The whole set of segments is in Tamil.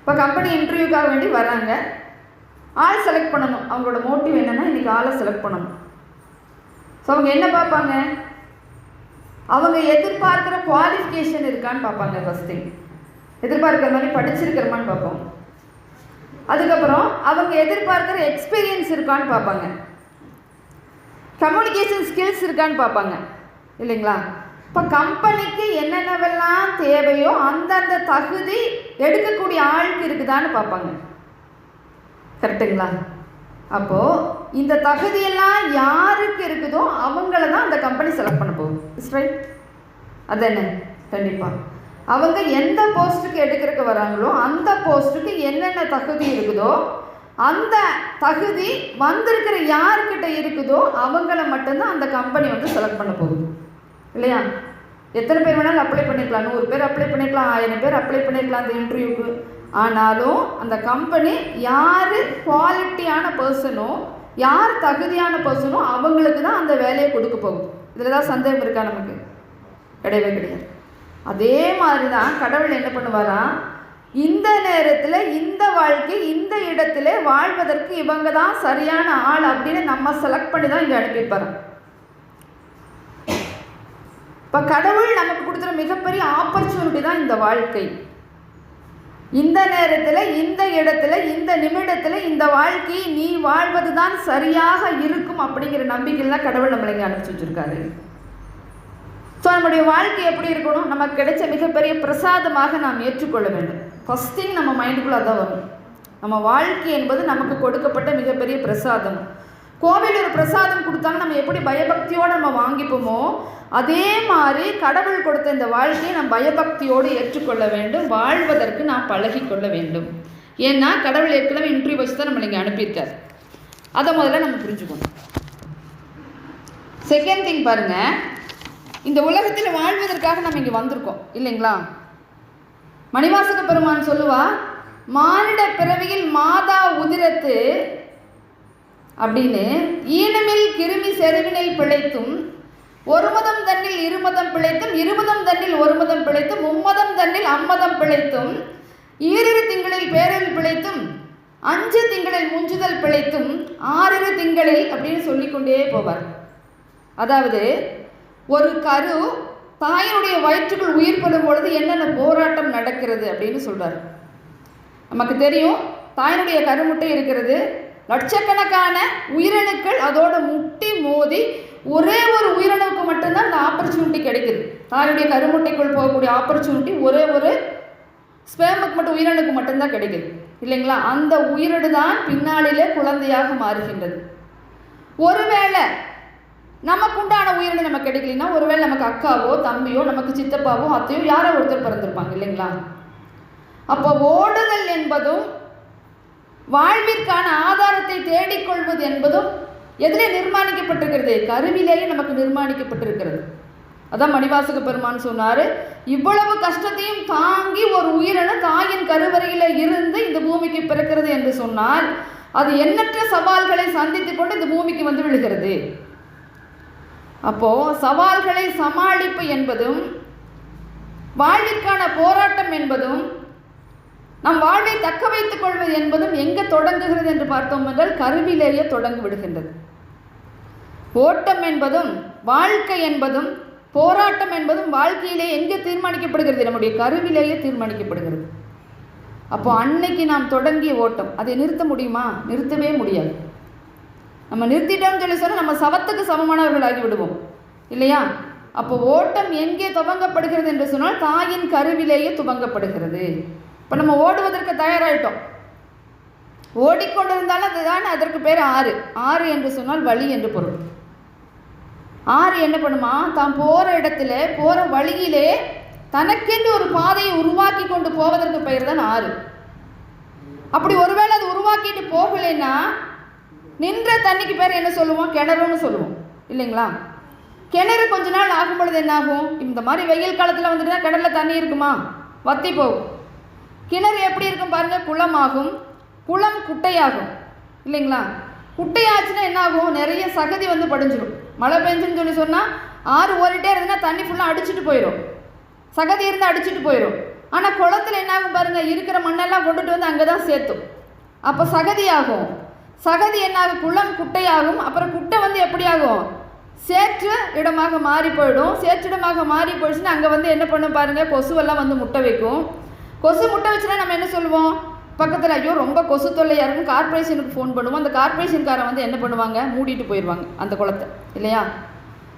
இப்போ கம்பெனி இன்டர்வியூக்காக வேண்டி வராங்க ஆள் செலக்ட் பண்ணணும். அவங்களோட மோட்டிவ் என்னென்னா இன்றைக்கி ஆளை செலக்ட் பண்ணணும். ஸோ அவங்க என்ன பார்ப்பாங்க? அவங்க எதிர்பார்க்குற குவாலிஃபிகேஷன் இருக்கான்னு பார்ப்பாங்க ஃபஸ்ட் திங் எதிர்பார்க்குற மாதிரி படிச்சிருக்கிறமான்னு பார்ப்போம். அதுக்கப்புறம் அவங்க எதிர்பார்க்குற எக்ஸ்பீரியன்ஸ் இருக்கான்னு பார்ப்பாங்க. கம்யூனிகேஷன் ஸ்கில்ஸ் இருக்கான்னு பார்ப்பாங்க. இல்லைங்களா? இப்போ கம்பெனிக்கு என்னென்னவெல்லாம் தேவையோ அந்தந்த தகுதி எடுக்கக்கூடிய ஆளுக்கு இருக்குதான்னு பார்ப்பாங்க. கரெக்டுங்களா? அப்போது இந்த தகுதியெல்லாம் யாருக்கு இருக்குதோ அவங்கள தான் அந்த கம்பெனி செலக்ட் பண்ண போகுது. ரைட் அது என்ன? கண்டிப்பாக அவங்க எந்த போஸ்ட்டுக்கு எடுக்கிறதுக்கு வராங்களோ அந்த போஸ்ட்டுக்கு என்னென்ன தகுதி இருக்குதோ அந்த தகுதி வந்திருக்கிற யார்கிட்ட இருக்குதோ அவங்கள மட்டும்தான் அந்த கம்பெனி வந்து செலக்ட் பண்ண போகுது. இல்லையா? எத்தனை பேர் வேணாலும் அப்ளை பண்ணிக்கலாம் நூறு பேர் அப்ளை பண்ணிக்கலாம் ஆயிரம் பேர் அப்ளை பண்ணிக்கலாம் அந்த இன்டர்வியூக்கு ஆனாலும் அந்த கம்பெனி யார் குவாலிட்டியான பர்சனோ யார் தகுதியான பர்சனோ அவங்களுக்கு தான் அந்த வேலையை கொடுக்க போகும் இதில் தான் சந்தேகம் இருக்கா நமக்கு? கிடையவே கிடையாது. அதே மாதிரி தான் கடவுள் என்ன பண்ணுவாராம் இந்த நேரத்தில் இந்த வாழ்க்கை இந்த இடத்துல வாழ்வதற்கு இவங்க தான் சரியான ஆள் அப்படின்னு நம்ம செலக்ட் பண்ணி தான் இங்கே அனுப்பியிருப்பாராம் இப்போ கடவுள் நமக்கு கொடுத்துற மிகப்பெரிய ஆப்பர்ச்சுனிட்டி தான் இந்த வாழ்க்கை. இந்த நேரத்தில் இந்த இடத்துல இந்த நிமிடத்தில் இந்த வாழ்க்கையை நீ வாழ்வது தான் சரியாக இருக்கும் அப்படிங்கிற நம்பிக்கையில் தான் கடவுள் நம்மளை இங்கே அனுப்பிச்சி வச்சுருக்காரு. ஸோ நம்முடைய வாழ்க்கை எப்படி இருக்கணும்? நமக்கு கிடைச்ச மிகப்பெரிய பிரசாதமாக நாம் ஏற்றுக்கொள்ள வேண்டும். ஃபஸ்ட் திங் நம்ம மைண்டுக்குள்ளே அதான் வரும். நம்ம வாழ்க்கை என்பது நமக்கு கொடுக்கப்பட்ட மிகப்பெரிய பிரசாதம். கோவில் ஒரு பிரசாதம் கொடுத்தாலும் நம்ம எப்படி பயபக்தியோடு நம்ம வாங்கிப்போமோ அதே மாதிரி கடவுள் கொடுத்த இந்த வாழ்க்கையை நாம் பயபக்தியோடு ஏற்றுக்கொள்ள வேண்டும். வாழ்வதற்கு நாம் பழகி கொள்ள வேண்டும். ஏன்னா கடவுள் ஏற்கனவே இன்டர்வியூ வச்சு தான் நம்மளை இங்கே அனுப்பியிருக்கார். அதை முதல்ல நம்ம புரிஞ்சுக்கணும். செகண்ட் திங் பாருங்க. இந்த உலகத்தில் வாழ்வதற்காக நம்ம இங்கே வந்திருக்கோம். இல்லைங்களா? மணிவாசக பெருமான் சொல்லுவா மானிட பிறவியில் மாதா உதிரத்து அப்படின்னு ஈனமில் கிருமி செருவினில் பிழைத்தும் ஒரு மதம் தன்னில் இருமதம் பிழைத்தும் இருமதம் தன்னில் ஒரு மதம் பிழைத்தும் மும்மதம் தன்னில் அம்மதம் பிழைத்தும் ஈரிரு திங்களில் பேரல் பிழைத்தும் அஞ்சு திங்களில் முஞ்சுதல் பிழைத்தும் ஆறிரு திங்களில் அப்படின்னு சொல்லிக்கொண்டே போவார். அதாவது ஒரு கரு தாயினுடைய வயிற்றுக்குள் உயிர் பெறும் பொழுது என்னென்ன போராட்டம் நடக்கிறது அப்படின்னு சொல்றார் நமக்கு தெரியும் தாயினுடைய கருமுட்டை இருக்கிறது லட்சக்கணக்கான உயிரணுக்கள் அதோட முட்டி மோதி ஒரே ஒரு உயிரணுக்கு மட்டும்தான் அந்த ஆப்பர்ச்சுனிட்டி கிடைக்குது. தாயுடைய கருமுட்டைக்குள் போகக்கூடிய ஆப்பர்ச்சுனிட்டி ஒரே ஒரு ஸ்பேமுக்கு மட்டும் உயிரணுக்கு மட்டும்தான் கிடைக்குது. இல்லைங்களா? அந்த உயிரடு தான் பின்னாளிலே குழந்தையாக மாறுகின்றது. ஒருவேளை நமக்கு உண்டான உயிரினை நமக்கு கிடைக்கலனா ஒருவேளை நமக்கு அக்காவோ தம்பியோ நமக்கு சித்தப்பாவோ அத்தையோ யாரோ ஒருத்தர் பிறந்திருப்பாங்க இல்லைங்களா? அப்போ ஓடுதல் என்பதும் வாழ்விற்கான ஆதாரத்தை தேடிக்கொள்வது என்பதும் எதிலே நிர்மாணிக்கப்பட்டிருக்கிறது. கருவிலேயே நமக்கு நிர்மாணிக்கப்பட்டிருக்கிறது. அதான் மணிவாசக பெருமான் சொன்னார் இவ்வளவு கஷ்டத்தையும் தாங்கி ஒரு உயிரின தாயின் கருவறையில் இருந்து இந்த பூமிக்கு பிறக்கிறது என்று சொன்னால் அது எண்ணற்ற சவால்களை சந்தித்து கொண்டு இந்த பூமிக்கு வந்து விழுகிறது. அப்போ சவால்களை சமாளிப்பு என்பதும் வாழ்விற்கான போராட்டம் என்பதும் நம் வாழ்வை தக்க வைத்துக் கொள்வது என்பதும் எங்கே தொடங்குகிறது என்று பார்த்தோம் என்றால் கருவிலேயே தொடங்கி விடுகின்றது. ஓட்டம் என்பதும் வாழ்க்கை என்பதும் போராட்டம் என்பதும் வாழ்க்கையிலே எங்கே தீர்மானிக்கப்படுகிறது? நம்முடைய கருவிலேயே தீர்மானிக்கப்படுகிறது. அப்போ அன்னைக்கு நாம் தொடங்கிய ஓட்டம் அதை நிறுத்த முடியுமா? நிறுத்தவே முடியாது. நம்ம நிறுத்திட்டோம்னு சொல்லி சொன்னால் நம்ம சவத்துக்கு சமமானவர்களாகி விடுவோம். இல்லையா? அப்போ ஓட்டம் எங்கே துவங்கப்படுகிறது என்று சொன்னால் தாயின் கருவிலேயே துவங்கப்படுகிறது. இப்போ நம்ம ஓடுவதற்கு தயாராகிட்டோம் ஓடிக்கொண்டிருந்தாலும் அதுதான் அதற்கு பேர் ஆறு. ஆறு என்று சொன்னால் வழி என்று பொருள். ஆறு என்ன பண்ணுமா? தான் போகிற இடத்துல போகிற வழியிலே தனக்கென்று ஒரு பாதையை உருவாக்கி கொண்டு போவதற்கு பெயர் தான் ஆறு. அப்படி ஒருவேளை அது உருவாக்கிட்டு போகலைன்னா நின்ற தண்ணிக்கு பேர் என்ன சொல்லுவோம்? கிணறுன்னு சொல்லுவோம். இல்லைங்களா? கிணறு கொஞ்ச நாள் ஆகும் பொழுது என்ன ஆகும் இந்த மாதிரி வெயில் காலத்தில் வந்துட்டுனா கிணறுல தண்ணி இருக்குமா? வத்தி போகும். கிணறு எப்படி இருக்கும் பாருங்கள் குளமாகும். குளம் குட்டையாகும். இல்லைங்களா? குட்டையாச்சுன்னா என்ன ஆகும் நிறைய சகதி வந்து படிஞ்சிடும் மழை பெஞ்சுன்னு சொல்லி சொன்னால் ஆறு ஓடிட்டே இருந்ததுன்னா தண்ணி ஃபுல்லாக அடிச்சிட்டு போயிடும் சகதி இருந்து அடிச்சிட்டு போயிடும் ஆனால் குளத்துல என்ன ஆகும் இருக்கிற மண்ணெல்லாம் கொண்டுட்டு வந்து அங்கே தான் சேர்த்தும். அப்போ சகதி ஆகும். சகதி என்னாகும்? குளம் குட்டையாகும். அப்புறம் குட்டை வந்து எப்படி ஆகும்? சேற்று இடமாக மாறி போயிடும். சேற்றிடமாக மாறி போயிடுச்சுன்னா அங்கே வந்து என்ன பண்ணும் பாருங்கள் கொசுவெல்லாம் வந்து முட்டை வைக்கும். கொசு முட்டை வச்சுனா நம்ம என்ன சொல்லுவோம்? பக்கத்தில் ஐயோ ரொம்ப கொசு தொல்லையாக இருக்கும். கார்ப்பரேஷனுக்கு ஃபோன் பண்ணுவோம். அந்த கார்பரேஷன்காரன் வந்து என்ன பண்ணுவாங்க? மூடிட்டு போயிடுவாங்க அந்த குளத்தை. இல்லையா?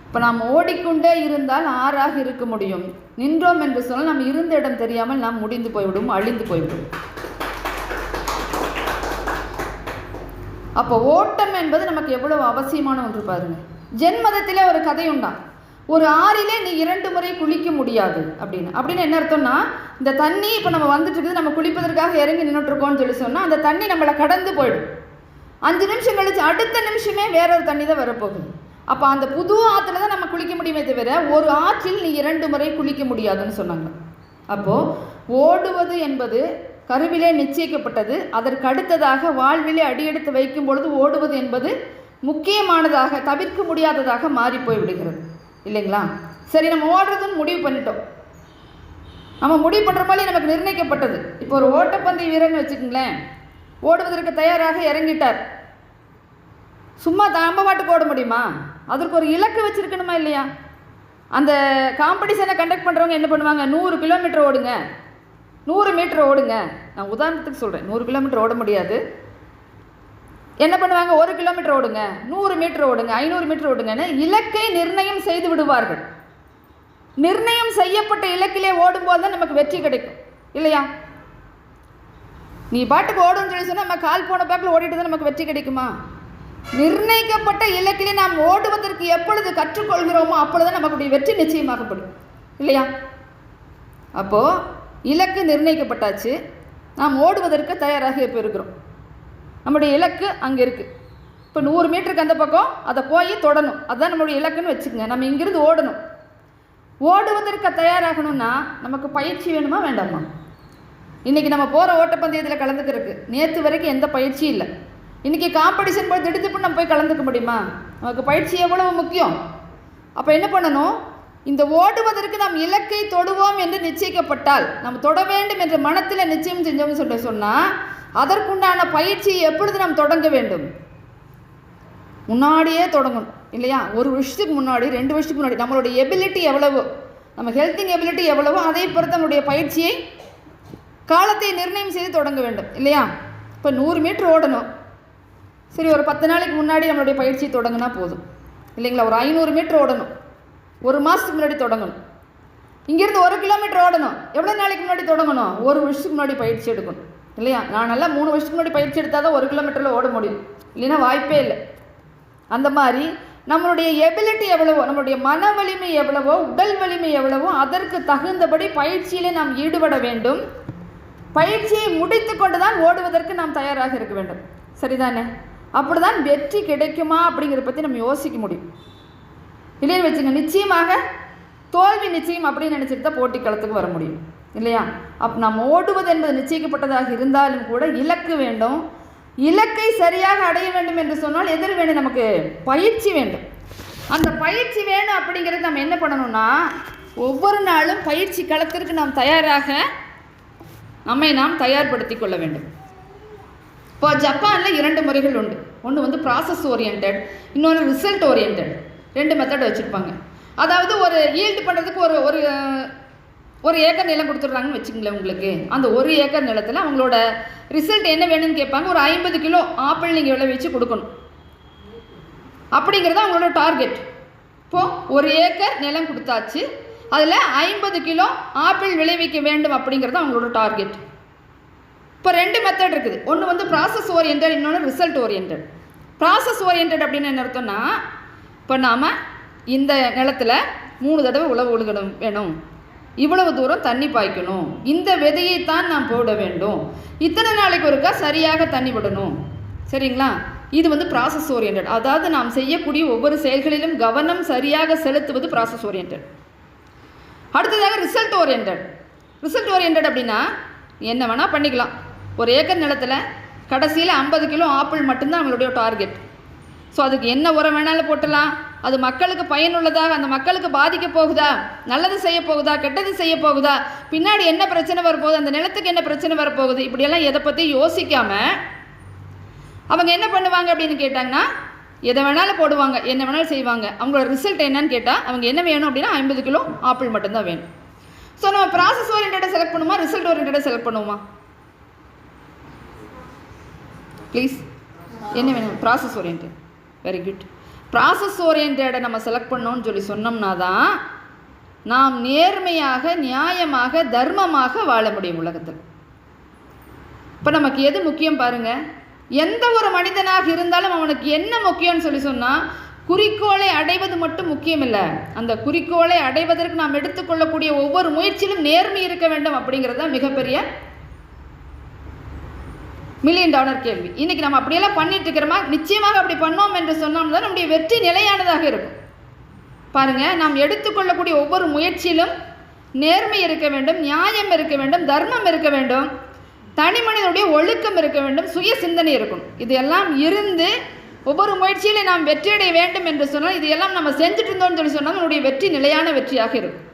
இப்போ நாம் ஓடிக்கொண்டே இருந்தால் ஆறாக இருக்க முடியும். நின்றோம் என்று சொன்னால் நாம் இருந்த இடம் தெரியாமல் நாம் முடிந்து போய்விடும் அழிந்து போய்விடும். அப்போ ஓட்டம் என்பது நமக்கு எவ்வளவு அவசியமான ஒன்று பாருங்க. ஜென்மதத்திலே ஒரு கதை உண்டாம் ஒரு ஆறிலே நீ இரண்டு முறை குளிக்க முடியாது அப்படின்னு. அப்படின்னு என்ன அர்த்தம்னா இந்த தண்ணி இப்போ நம்ம வந்துட்டு இருக்குது நம்ம குளிப்பதற்காக இறங்கி நின்றுட்டுருக்கோம்னு சொல்லி சொன்னால் அந்த தண்ணி நம்மளை கடந்து போயிடும். அஞ்சு நிமிஷம் கழிச்சு அடுத்த நிமிஷமே வேற ஒரு தண்ணி தான் வரப்போகுது. அப்போ அந்த புது ஆற்றுல தான் நம்ம குளிக்க முடியுமே தவிர ஒரு ஆற்றில் நீ இரண்டு முறை குளிக்க முடியாதுன்னு சொன்னாங்க. அப்போது ஓடுவது என்பது கருவிலே நிச்சயிக்கப்பட்டது அதற்கு அடுத்ததாக வாழ்விலே அடியெடுத்து வைக்கும் பொழுது ஓடுவது என்பது முக்கியமானதாக தவிர்க்க முடியாததாக மாறி விடுகிறது. இல்லைங்களா? சரி நம்ம ஓடுறதுன்னு முடிவு பண்ணிட்டோம். நம்ம முடிவு பண்ணுற மாதிரி நமக்கு நிர்ணயிக்கப்பட்டது. இப்போ ஒரு ஓட்டப்பந்தய வீரர்னு வச்சுக்கோங்களேன் ஓடுவதற்கு தயாராக இறங்கிட்டார். சும்மா நம்ம பாட்டுக்கு ஓட முடியுமா? அதற்கு ஒரு இலக்கு வச்சுருக்கணுமா இல்லையா? அந்த காம்படிஷனை கண்டக்ட் பண்ணுறவங்க என்ன பண்ணுவாங்க? நூறு கிலோமீட்டர் ஓடுங்க. நூறு மீட்டர் ஓடுங்க. நான் உதாரணத்துக்கு சொல்கிறேன் நூறு கிலோமீட்டர் ஓட முடியாது. என்ன பண்ணுவாங்க? ஒரு கிலோமீட்டர் ஓடுங்க. நூறு மீட்டர் ஓடுங்க. ஐநூறு மீட்டர் ஓடுங்கன்னு இலக்கை நிர்ணயம் செய்து விடுவார்கள். நிர்ணயம் செய்யப்பட்ட இலக்கிலே ஓடும்போது தான் நமக்கு வெற்றி கிடைக்கும். இல்லையா? நீ பாட்டுக்கு ஓடுன்னு சொல்லி சொன்னால் நம்ம கால் போன பேக்கில் ஓடிட்டு தான் நமக்கு வெற்றி கிடைக்குமா? நிர்ணயிக்கப்பட்ட இலக்கிலே நாம் ஓடுவதற்கு எப்பொழுது கற்றுக்கொள்கிறோமோ அப்பொழுது நமக்குடைய வெற்றி நிச்சயமாகப்படும். இல்லையா? அப்போது இலக்கு நிர்ணயிக்கப்பட்டாச்சு. நாம் ஓடுவதற்கு தயாராக இப்போ இருக்கிறோம். நம்முடைய இலக்கு அங்கே இருக்குது இப்போ நூறு மீட்டருக்கு அந்த பக்கம் அதை போய் தொடணும். அதுதான் நம்மளுடைய இலக்குன்னு வச்சுக்கோங்க. நம்ம இங்கிருந்து ஓடணும். ஓடுவதற்கு தயாராகணும்னா நமக்கு பயிற்சி வேணுமா வேண்டாமா? இன்றைக்கி நம்ம போகிற ஓட்டப்பந்தயத்தில் கலந்துக்கிறதுக்கு நேற்று வரைக்கும் எந்த பயிற்சியும் இல்லை. இன்றைக்கி காம்படிஷன் போய் திடுதிப்பு நம்ம போய் கலந்துக்க முடியுமா? நமக்கு பயிற்சி எவ்வளவு முக்கியம்? அப்போ என்ன பண்ணணும்? இந்த ஓடுவதற்கு நாம் இலக்கை தொடுவோம் என்று நிச்சயிக்கப்பட்டால் நாம் தொட வேண்டும் என்ற மனத்தில் நிச்சயம் செஞ்சோம்னு சொல்ல சொன்னால் அதற்குண்டான பயிற்சியை எப்பொழுது நாம் தொடங்க வேண்டும்? முன்னாடியே தொடங்கணும் இல்லையா? ஒரு வருஷத்துக்கு முன்னாடி ரெண்டு வருஷத்துக்கு முன்னாடி நம்மளுடைய எபிலிட்டி எவ்வளவோ? நம்ம ஹெல்த்திங் எபிலிட்டி எவ்வளவோ அதை பொறுத்து நம்மளுடைய பயிற்சியை காலத்தை நிர்ணயம் செய்து தொடங்க வேண்டும் இல்லையா? இப்போ நூறு மீட்டர் ஓடணும். சரி ஒரு பத்து நாளைக்கு முன்னாடி நம்மளுடைய பயிற்சியை தொடங்கினா போதும். இல்லைங்களா? ஒரு ஐநூறு மீட்டர் ஓடணும். ஒரு மாதத்துக்கு முன்னாடி தொடங்கணும். இங்கேருந்து ஒரு கிலோமீட்டர் ஓடணும். எவ்வளோ நாளைக்கு முன்னாடி தொடங்கணும்? ஒரு வருஷத்துக்கு முன்னாடி பயிற்சி எடுக்கணும். இல்லையா? நான் நல்லா மூணு வருஷத்துக்கு முன்னாடி பயிற்சி எடுத்தால் தான் ஒரு கிலோமீட்டரில் ஓட முடியும். இல்லைன்னா வாய்ப்பே இல்லை. அந்த மாதிரி நம்மளுடைய எபிலிட்டி எவ்வளவோ நம்மளுடைய மன வலிமை எவ்வளவோ உடல் வலிமை எவ்வளவோ அதற்கு தகுந்தபடி பயிற்சியிலே நாம் ஈடுபட வேண்டும். பயிற்சியை முடித்து கொண்டு தான் ஓடுவதற்கு நாம் தயாராக இருக்க வேண்டும். சரிதானே? அப்படிதான் வெற்றி கிடைக்குமா அப்படிங்கிறத பற்றி நம்ம யோசிக்க முடியும். இல்லைன்னு வச்சுங்க நிச்சயமாக தோல்வி நிச்சயம் அப்படின்னு நினச்சிட்டு தான் போட்டி களத்துக்கு வர முடியும். இல்லையா? அப் நாம் ஓடுவது என்பது நிச்சயிக்கப்பட்டதாக இருந்தாலும் கூட இலக்கு வேண்டும். இலக்கை சரியாக அடைய வேண்டும் என்று சொன்னால் எதிர் வேண்டும் நமக்கு பயிற்சி வேண்டும். அந்த பயிற்சி வேணும் அப்படிங்கிறது நம்ம என்ன பண்ணணும்னா ஒவ்வொரு நாளும் பயிற்சி களத்திற்கு நாம் தயாராக நம்மை நாம் தயார்படுத்தி கொள்ள வேண்டும். இப்போ ஜப்பானில் இரண்டு முறைகள் உண்டு. ஒன்று வந்து ப்ராசஸ் ஓரியன்ட் இன்னொன்று ரிசல்ட் ஓரியன்ட் ரெண்டு மெத்தட் வச்சுருப்பாங்க. அதாவது ஒரு ஈல்டு பண்ணுறதுக்கு ஒரு ஒரு ஒரு ஏக்கர் நிலம் கொடுத்துட்றாங்கன்னு வச்சுங்களேன் உங்களுக்கு. அந்த ஒரு ஏக்கர் நிலத்தில் அவங்களோட ரிசல்ட் என்ன வேணும்னு கேட்பாங்க. ஒரு ஐம்பது கிலோ ஆப்பிள் நீங்கள் விளைவிச்சு கொடுக்கணும். அப்படிங்கிறது அவங்களோட டார்கெட் இப்போது ஒரு ஏக்கர் நிலம் கொடுத்தாச்சு. அதில் ஐம்பது கிலோ ஆப்பிள் விளைவிக்க வேண்டும் அப்படிங்கிறது அவங்களோட டார்கெட் இப்போ ரெண்டு மெத்தட் இருக்குது. ஒன்று வந்து ப்ராசஸ் ஓரியன்ட் இன்னொன்று ரிசல்ட் ஓரியன்ட் ப்ராசஸ் ஓரியன்ட் அப்படின்னு என்ன அர்த்தம்னா இப்போ நாம் இந்த நிலத்தில் மூணு தடவை உழவு உழுகணும் வேணும். இவ்வளவு தூரம் தண்ணி பாய்க்கணும். இந்த விதையைத்தான் நாம் போட வேண்டும். இத்தனை நாளைக்கு ஒருக்கா சரியாக தண்ணி விடணும். சரிங்களா? இது வந்து ப்ராசஸ் ஓரியன்ட் அதாவது நாம் செய்யக்கூடிய ஒவ்வொரு செயல்களிலும் கவனம் சரியாக செலுத்துவது ப்ராசஸ் ஓரியன்ட் அடுத்ததாக ரிசல்ட் ஓரியன்ட் ரிசல்ட் ஓரியன்ட் அப்படின்னா என்ன வேணால் பண்ணிக்கலாம். ஒரு ஏக்கர் நிலத்தில் கடைசியில் ஐம்பது கிலோ ஆப்பிள் மட்டும்தான் அவங்களுடைய டார்கெட் ஸோ அதுக்கு என்ன உரம் வேணாலும் போட்டலாம். அது மக்களுக்கு பயனுள்ளதாக அந்த மக்களுக்கு பாதிக்க போகுதா? நல்லது செய்ய போகுதா? கெட்டது செய்ய போகுதா? பின்னாடி என்ன பிரச்சனை வரப்போகுது? அந்த நிலத்துக்கு என்ன பிரச்சனை வரப்போகுது? இப்படியெல்லாம் எதை பற்றி யோசிக்காம அவங்க என்ன பண்ணுவாங்க அப்படின்னு கேட்டாங்கன்னா எதை வேணாலும் போடுவாங்க என்ன வேணாலும் செய்வாங்க. அவங்களோட ரிசல்ட் என்னன்னு கேட்டால் அவங்க என்ன வேணும் அப்படின்னா ஐம்பது கிலோ ஆப்பிள் மட்டும்தான் வேணும். ஸோ நம்ம ப்ராசஸ் ஓரியன்டாக செலக்ட் பண்ணுவோமா ரிசல்ட் ஓரியன்டாக செலக்ட் பண்ணுவோமா? ப்ளீஸ் என்ன வேணும்? Process orient very good process ஓரியன்டை நம்ம செலக்ட் பண்ணோம்னு சொல்லி சொன்னோம்னா தான் நாம் நேர்மையாக நியாயமாக தர்மமாக வாழ முடியும் உலகத்தில். இப்போ நமக்கு எது முக்கியம் பாருங்க. எந்த ஒரு மனிதனாக இருந்தாலும் அவனுக்கு என்ன முக்கியம்னு சொல்லி சொன்னால் குறிக்கோளை அடைவது மட்டும் முக்கியம் இல்லை அந்த குறிக்கோளை அடைவதற்கு நாம் எடுத்துக்கொள்ளக்கூடிய ஒவ்வொரு முயற்சியிலும் நேர்மை இருக்க வேண்டும் அப்படிங்கிறது தான் மிகப்பெரிய மில்லியன் டாலர் கேள்வி. இன்றைக்கி நம்ம அப்படியெல்லாம் பண்ணிட்டு இருக்கிறோமா? நிச்சயமாக அப்படி பண்ணோம் என்று சொன்னோம்னா நம்முடைய வெற்றி நிலையானதாக இருக்கும். பாருங்கள் நாம் எடுத்துக்கொள்ளக்கூடிய ஒவ்வொரு முயற்சியிலும் நேர்மை இருக்க வேண்டும் நியாயம் இருக்க வேண்டும் தர்மம் இருக்க வேண்டும் தனி மனிதனுடைய ஒழுக்கம் இருக்க வேண்டும் சுய சிந்தனை இருக்கணும் இது எல்லாம் இருந்து ஒவ்வொரு முயற்சியில நாம் வெற்றியடைய வேண்டும் என்று சொன்னால் இது எல்லாம் நம்ம செஞ்சுட்டு இருந்தோம்னு சொல்லி சொன்னால் நம்முடைய வெற்றி நிலையான வெற்றியாக இருக்கும்.